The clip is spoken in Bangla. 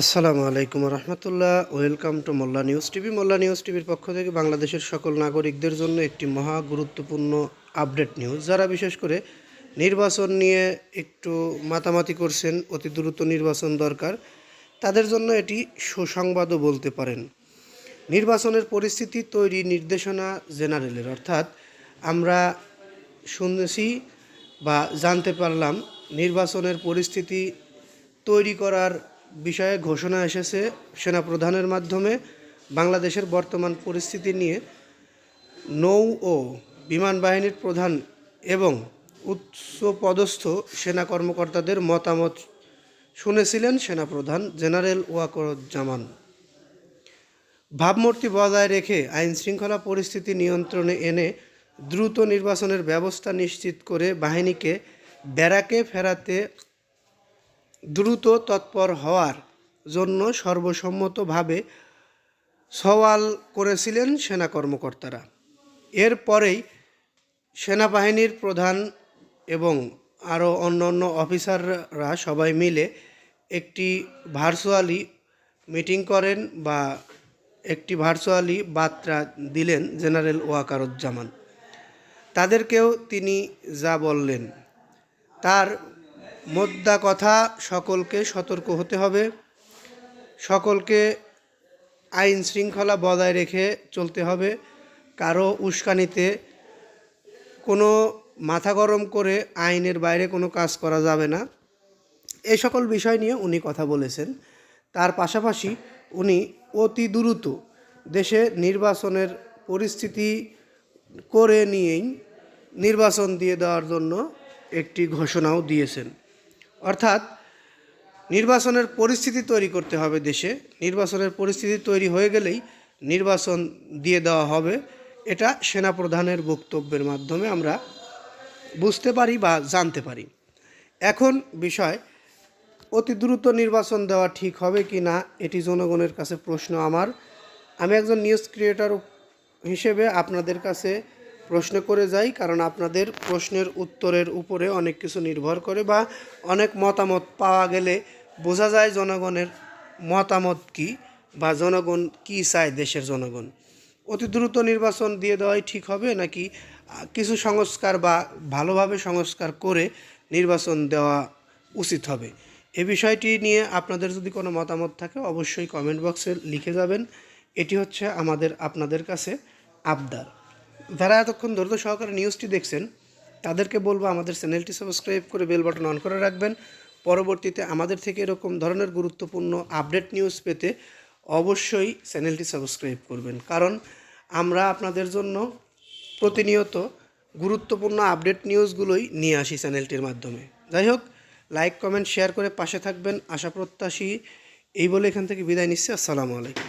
আসসালামু আলাইকুম রহমতুল্লাহ। Welcome to Molla news TV. Molla news টিভির পক্ষ থেকে বাংলাদেশের সকল নাগরিকদের জন্য একটি মহা গুরুত্বপূর্ণ আপডেট নিউজ। যারা বিশেষ করে নির্বাচন নিয়ে একটু মাতামাতি করছেন, অতি দ্রুত নির্বাচন দরকার, তাদের জন্য এটি সুসংবাদও বলতে পারেন। নির্বাচনের পরিস্থিতি তৈরি নির্দেশনা জেনারেলের। অর্থাৎ আমরা শুনেছি বা জানতে পারলাম, নির্বাচনের পরিস্থিতি তৈরি করার বিষয়ে ঘোষণা এসেছে সেনাপ্রধানের মাধ্যমে বাংলাদেশের বর্তমান পরিস্থিতি নিয়ে নৌ ও বিমান বাহিনীর প্রধান এবং উচ্চ পদস্থ সেনা কর্মকর্তাদের মতামত শুনেছিলেন সেনাপ্রধান জেনারেল ওয়াকরুজ্জামান। ভাবমূর্তি বজায় রেখে আইন শৃঙ্খলা পরিস্থিতি নিয়ন্ত্রণে এনে দ্রুত নির্বাচনের ব্যবস্থা নিশ্চিত করে বাহিনীকে ব্যারাকে ফেরাতে দ্রুত তৎপর হওয়ার জন্য সর্বসম্মতভাবে সওয়াল করেছিলেন সেনা কর্মকর্তারা। এরপরেই সেনাবাহিনীর প্রধান এবং আরও অন্য অন্য অফিসাররা সবাই মিলে একটি ভার্চুয়ালি মিটিং করেন বা একটি ভার্চুয়ালি বার্তা দিলেন জেনারেল ওয়াকারুজ্জামান। তাদেরকেও তিনি যা বললেন, তার মোদ্দা কথা, সকলকে সতর্ক হতে হবে। সকলকে আইন শৃঙ্খলা বজায় রেখে চলতে হবে। কারও উস্কানিতে কোনো মাথা গরম করে আইনের বাইরে কোনো কাজ করা যাবে না। এই সকল বিষয় নিয়ে উনি কথা বলেছেন। তার পাশাপাশি উনি অতি দ্রুত দেশে নির্বাচনের পরিস্থিতি করে নিয়েই নির্বাচন দিয়ে দেওয়ার জন্য একটি ঘোষণাও দিয়েছেন। অর্থাৎ নির্বাচনের পরিস্থিতি তৈরি করতে হবে দেশে। নির্বাচনের পরিস্থিতি তৈরি হয়ে গেলেই নির্বাচন দিয়ে দেওয়া হবে। এটা সেনাপ্রধানের বক্তব্যের মাধ্যমে আমরা বুঝতে পারি বা জানতে পারি। এখন বিষয়, অতি দ্রুত নির্বাচন দেওয়া ঠিক হবে কি না, এটি জনগণের কাছে প্রশ্ন আমার। আমি একজন নিউজ ক্রিয়েটর হিসেবে আপনাদের কাছে প্রশ্ন করে যাই, কারণ আপনাদের প্রশ্নের উত্তরের উপরে অনেক কিছু নির্ভর করে বা অনেক মতামত পাওয়া গেলে বোঝা যায় জনগণের মতামত কি বা জনগণ কি চায় দেশের জনগণ। অতি দ্রুত নির্বাচন দিয়ে দেওয়াই ঠিক হবে নাকি কিছু সংস্কার বা ভালোভাবে সংস্কার করে নির্বাচন দেওয়া উচিত হবে? এ বিষয়টি নিয়ে আপনাদের যদি কোনো মতামত থাকে অবশ্যই কমেন্ট বক্সে লিখে যাবেন। এটি হচ্ছে আমাদের, আপনাদের কাছে আবদার। যারা এতক্ষণ ধৈর্য সহকারে নিউজটি দেখছেন, তাদেরকে বলব আমাদের চ্যানেলটি সাবস্ক্রাইব করে বেল বাটন অন করে রাখবেন। পরবর্তীতে আমাদের থেকে এরকম ধরনের গুরুত্বপূর্ণ আপডেট নিউজ পেতে অবশ্যই চ্যানেলটি সাবস্ক্রাইব করবেন। কারণ আমরা আপনাদের জন্য প্রতিনিয়ত গুরুত্বপূর্ণ আপডেট নিউজগুলোই নিয়ে আসি চ্যানেলটির মাধ্যমে। যাই হোক লাইক কমেন্ট শেয়ার করে পাশে থাকবেন। আশা প্রত্যাশী, এই বলে এখান থেকে বিদায় নিচ্ছি। আসসালামু আলাইকুম।